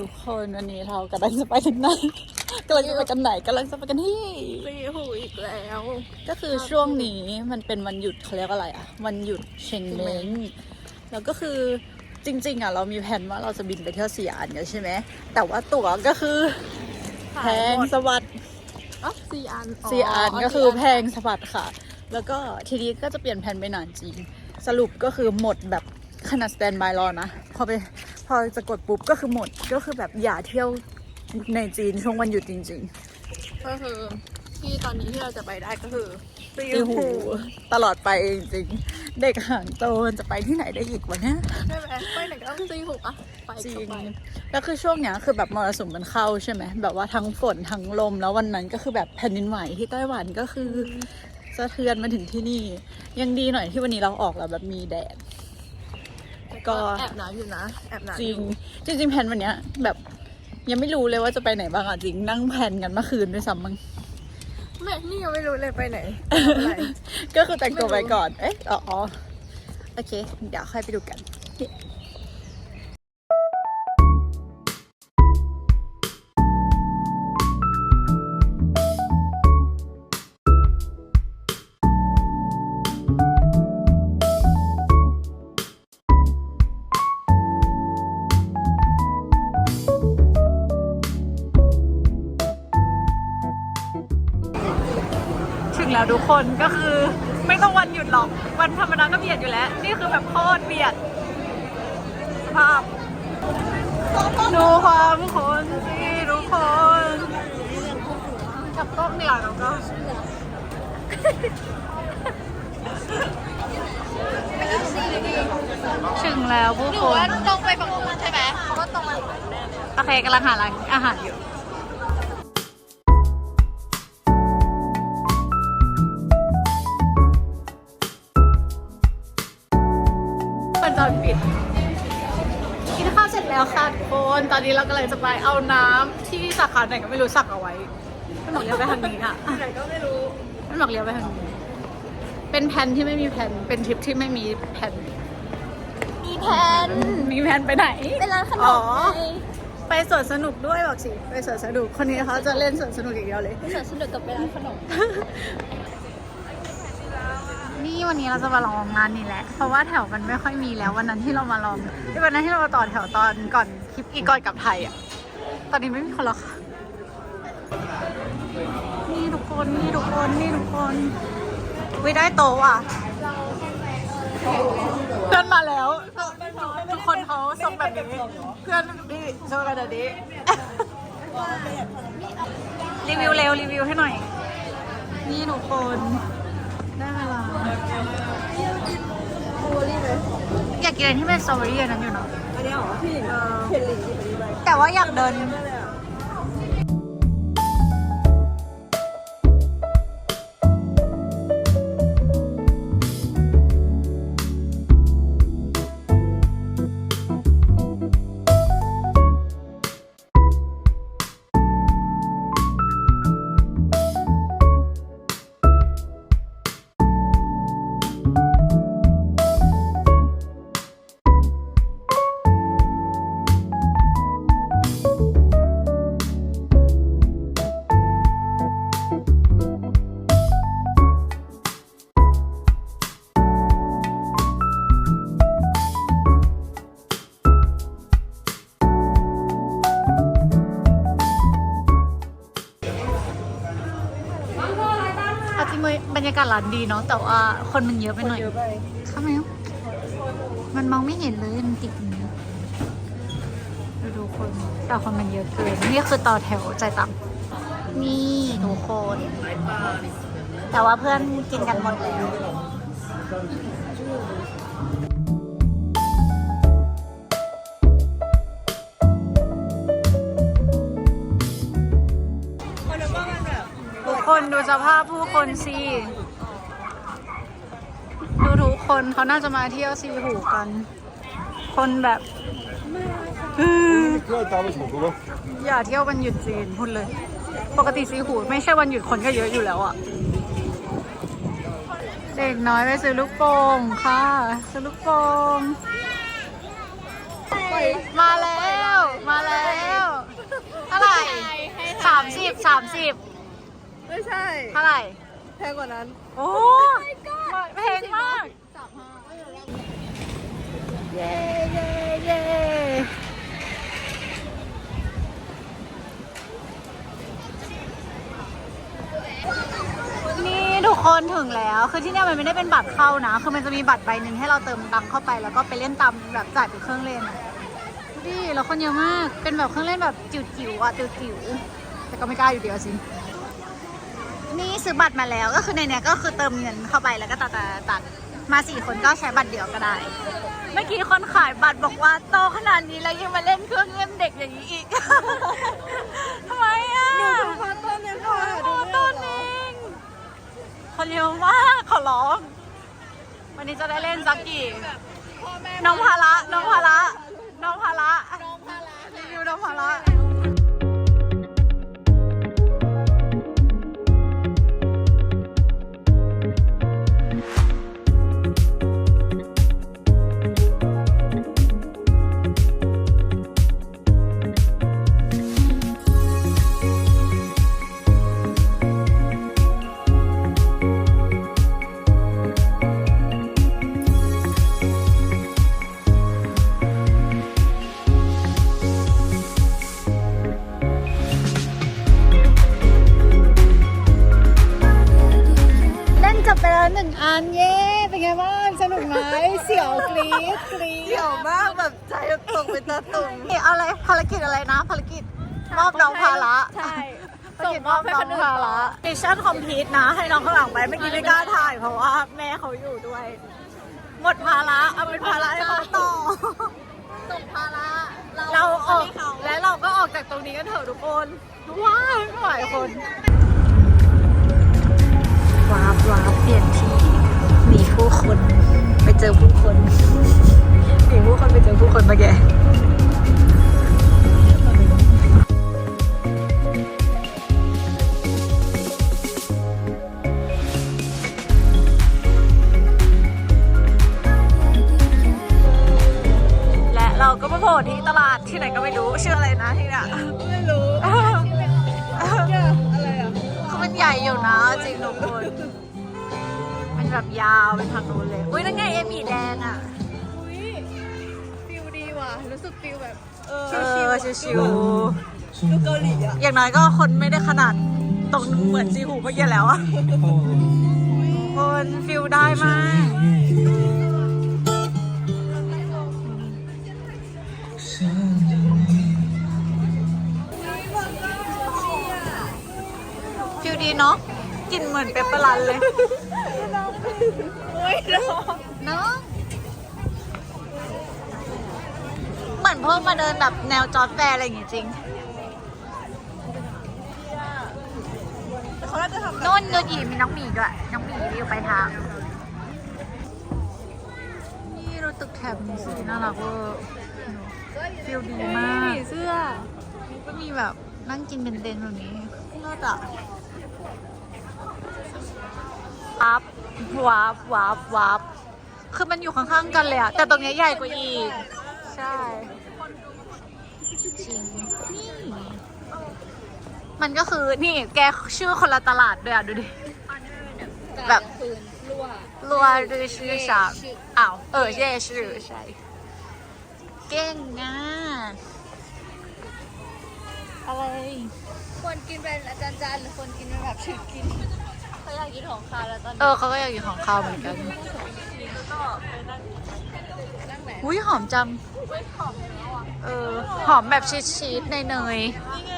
วัสดีค่ะทุกคนวันนี้เรากำลังจะไปกันไหนกำลังจะไปกันไหนกำลังจะไปกันที่ซีหูอีกแล้ว ก็คือช่วงนี้มันเป็นวันหยุดเขาเรียกว่าอะไรอะวันหยุดเชงเม้งแล้วก็คือจริง ๆอะเรามีแผนว่าเราจะบินไปเที่ยวซีอานกันใช่ไหมแต่ว่าตั๋วก็คือแพงสวัสดอ๋อซีอันซีอานก็คือแพงสวัสดค่ะ แล้วก็ทีนี้ก็จะเปลี่ยนแผนไปหนานจีนสรุปก็คือหมดแบบ ขนาดสแตนบายรอนะ พอไปพอจะกดปุ๊บก็คือหมด ก็คือแบบอย่าเที่ยวในจีนช่วงวันหยุดจริง ๆ ก็คือที่ตอนนี้ที่เราจะไปได้ก็คือซีตีหูตลอดไปจริงๆ เด็กห่างโตมันจะไปที่ไหนได้อีกวะเนี่ยใช่ไหมไปไหนก็ต้องซีหูอะไปจริก็งไปแล้วคือช่วงเนี้ยคือแบบมรสุมมันเข้าใช่ไหมแบบว่าทั้งฝนทั้งลมแล้ววันนั้นก็คือแบบแผ่นดินไหวที่ไต้หวันก็คือสะเทือนมาถึงที่นี่ ยังดีหน่อยที่วันนี้เราออกแล้วแบบมีแดด ก็แอบหนาวอยู่นะแอบหนาวจริงอยู่จริงๆแผนวันเนี้ย แบบยังไม่รู้เลยว่าจะไปไหนบ้างอะจริงนั่งแผนกันเมื่อคืนด้วยซ้ำมั้งไม่นี่ยังไม่รู้เลยไปไหนอะไร ก็คือแต่งตัวไปไม่รู้ก่อน เอ๊ะอ๋ออ๋อโอเค เดี๋ยวค่อยไปดูกัน งแล้วทุกคนก็คือไม่ต้องวันหยุดหรอก วันธรรมดาก็เบียดอยู่แล้ว นี่คือแบบโคตรเบียดสภาพดูความคนสิทุกคนกับกล้องเนี่ยแล้วก็ถึงแล้วผู้หนูคนว่าตรงไปฝั่งนู้นใช่ไหมเขาก็ตรงไปฝั่งนู้นแน่เลยโอเคกำลังหาร้านอาหารอยู่ นตอนนี้เรากำลังจะไปเอาน้ำที่สาขาไหนก็ไม่รู้สั่งเอาไว้มันบอกเลี้ยวไปทางนี้อะไหนก็ไม่รู้มันบอกเลี้ยวไปทางนี้ เป็นแผนที่ไม่มีแผนเป็นทริปที่ไม่มีแผนมีแผนมีแผนไปไหน เป็นร้านขนอ๋อมไงไปสวนสนุกด้วยบอกสิ ไปสวนสนุกคนนี้เขาจะเล่นสวนสนุกอย่างเดียวเลย สวนสนุกกับไปร้านขนม นี่วันนี้เราจะมาลองงานนี่แหละ เพราะว่าแถวมันไม่ค่อยมีแล้ววันนั้นที่เรามาลองที่วันนั้นที่เรามาต่อแถวตอนก่อนคลิปอีกก่อนกลับไทยอะ ตอนนี้ไม่มีคนแล้วค่ะ นี่ทุกคน นี่ทุกคน นี่ทุกคนวิได้โตอะเพื่อนมาแล้ว ทุกคนเขาส่งแบบนี้ เพื่อนพี่โชว์กันแบบนี้รีวิวเร็วรีวิวให้หน่อย นี่ทุกคน ได้เวลาอยากกินอะไรที่เป็นสตรอเบอรี่อันนั้นอยู่เนาะอันนี้เหรอพี่หญิงเห็นหลิงหยิบอันนี้ไปแต่ว่าอยากเดินอ บรรยากาศร้านดีเนาะแต่ว่าคนมันเยอะไปหน่อยเยอะไปเข้าไหมมันมองไม่เห็นเลยมันติดอย่างนี้ดูดูคนแต่คนมันเยอะเกินนี่คือต่อแถวใจายตังค์นี่ทุกคน แต่ว่าเพื่อนกินกันหมดแล้ว ดูสภาพผู้คนสิ ดูทุกคนเขาน่าจะมาเที่ยวซีหูกัน คนแบบอย่าเที่ยววันหยุดจีนพูดเลย ปกติซีหูไม่ใช่วันหยุดคนก็เยอะอยู่แล้วอะเด็กน้อยไปซื้อลูกโป่งค่ะซื้อลูกโป่งมาแล้ว มาแล้ว อะไรสามสิบสามสิบ ไม่ใช่เท่าไหร่ แพงกว่านั้น โอ้เพลงมากสามห้าเย้เย้เย้นี่ทุกคนถึงแล้ว คือที่เนี่ยมันไม่ได้เป็นบัตรเข้านะ คือมันจะมีบัตรใบหนึ่งให้เราเติมตังค์เข้าไป แล้วก็ไปเล่นตามแบบจ่ายเป็นเครื่องเล่นอะดูดิแล้วคนเยอะมาก เป็นแบบเครื่องเล่นแบบจิ๋วๆอะจิ๋วๆแต่ก็ไม่กล้าอยู่ดีอะสิ นี่ซื้อบัตรมาแล้วก็คือในเนี้ยก็คือเติมเงินเข้าไปแล้วก็ตัดตัดตัดมาสี่คนก็ใช้บัตรเดียวก็ได้ เมื่อกี้คนขายบัตรบอกว่าโตขนาดนี้แล้วยังมาเล่นเครื่องเล่นเด็กอย่างนี้อีก ทำไมอะพอต้นเนี่ยค่ะโอ้ต้นเองคนเยอะมากขอร้อง วันนี้จะได้เล่นสักกี่ น้องภาระน้องภาระน้องภาระน้องพารารีวิวน้องภาระ หนึ่งอันเย้ เป็นไงบ้าง สนุกไหม เสี่ยวกรี๊ดกรี๊ดเดี่ยวมากแบบใจตกเป็นตาตุ่มนี่อะไรภารกิจอะไรนะภารกิจมอบน้องภาระใช่ภารกิจมอบน้องภาระมิชชั่นคอมพลีทนะ ให้น้องข้างหลังไปเมื่อกี้ไม่กล้าถ่ายเพราะว่าแม่เขาอยู่ด้วย หมดภาระเอาเป็นภาระให้เขาต่อ ส่งภาระเราออกและเราก็ออกจากตรงนี้กันเถอะทุกคนว้ายไม่ไหวคน วาร์ปวาร์ปเปลี่ยนที่หนีผู้คน ไปเจอผู้คนหนีผู้คนไปเจอผู้คนมาแกและเราก็มาโผล่ที่ตลาดที่ไหนก็ไม่รู้ชื่ออะไรนะที่เนี่ยไม่รู้เนี่ยาวเป็นทางนู้นเลยอุ้ยนั่นไงเอมีแดงอะอุ้ยฟิลดีว่ะ รู้สึกฟิลแบบเออเออชิวดูเกาหลีอะๆอย่างน้อยก็คนไม่ได้ขนาดตรงเหมือนซีหูเมื่อกี้แล้วอะคนฟิลได้มากฟิลดีเนาะกลินเหมือนเปปเปอร์รันเลย โอ้ยน้องเนาะเหมือนพวกมาเดินแบบแนวจอร์ดแฟร์อะไรอย่างงี้จริงเขาน่าจะทำนู่นนู่นอีมีน้องหมีด้วย น้องหมีอยู่ไปลายทาง นี่เราตึกแถบนี้สิน่ารักเวอร์ฟิลดีมาก เสื้อ ก็มีแบบนั่งกินเป็นเต็นท์แบบนี้เลิศอะ วับวับวับวับคือมันอยู่ข้างๆกันเลยอะแต่ตรงเนี้ยใหญ่กว่าอีก ใช่จริงนี่มันก็คือนี่แกชื่อคนละตลาดด้วยอะดูดิ แบบคืนรัวรัวรือชื่อฉาอ้าว เออเย่ชื่อใช่ เก่งอะอะไรควรกินเป็นอาจารย์จานหรือควรกินเป็นแบบชื่อกิน เขาอยากกินของคาวแล้วตอนเอนี้อเขาก็อยากกินของข้าวเหมือนกันนั่งไหนอุ้ยหอมจังเออหอมแบบชีสชีสในเนยนี่ไง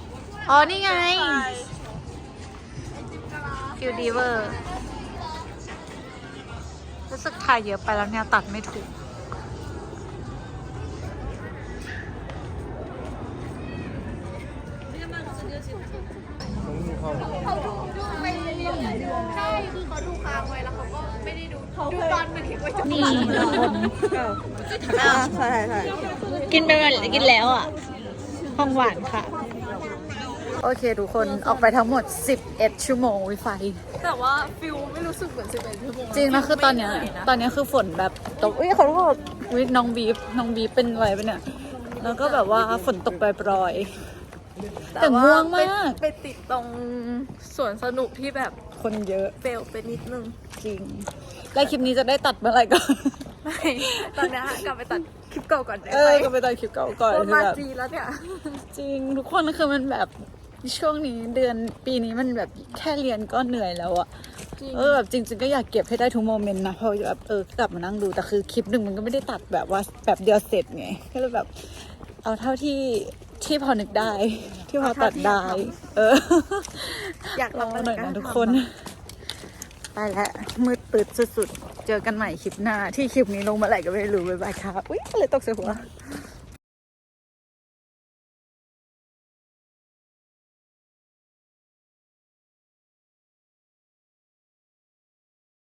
ๆอ๋อนี่ไง ฟิลดีเวอร์รู้สึกถ่ายเยอะไปแล้วเนี่ยตัดไม่ถูก เขาดูดูไปเรื่อยๆใช่คือเขาดูค้างไว้แล้วเขาก็ไม่ได้ดูดูตอ นมันทิ้งไว้จะนี่ทุกคนใช่ใช่กินไปหมดกินแล้วอะของหวานค่ะ โอเค ทุกคนออกไปทั้งหมด 11 ชั่วโมงวิไฟ แต่ว่าฟิลไม่รู้สึกเหมือนสิบเอ็ดชั่วโมงจริงนะคือตอนเนี้ยตอนเนี้ยคือฝนแบบตกอุ้ยขอโทษอุ้ยน้องบีฟน้องบีฟเป็นอะไรปะเนี่ย แล้วก็แบบว่าฝนตกปล่อยแต่ง่วงมาก ไปติดตรงสวนสนุกที่แบบ คนเยอะเฟลไปนิดนึงจริง แล้วคลิปนี้จะได้ตัดเมื่อไหร่ก่อน ไม่ตอนเนี้ยกลับไปตัดคลิปเก่าก่อนได้เอไหมอก็ไปตัดคลิปเก่าก่อนโดนคือมาแบบจีแล้วเนี่ย จริง ทุกคนคือมันแบบช่วงนี้เดือนปีนี้มันแบบแค่เรียนก็เหนื่อยแล้วอะจริง เออแบบจริง ๆ ก็อยากเก็บให้ได้ทุกโมเมนต์นะเพราะแบบเออกลับมานั่งดูแต่คือคลิปหนึ่งมันก็ไม่ได้ตัดแบบว่าแบบเดียวเสร็จไงก็เลยแบบ เอาเท่าที่ ที่พอนึกได้ ที่พอตัดได้ เออ อยากลองทำหน่อยกานะรทุกคน ไปแล้วมืดตึดสุดๆ เจอกันใหม่คลิปหน้า ที่คลิปนี้ลงมาไหร่ก็ไม่รู้บ๊ายบายค่ะ อุ้ยอะไรตกใส่หัวท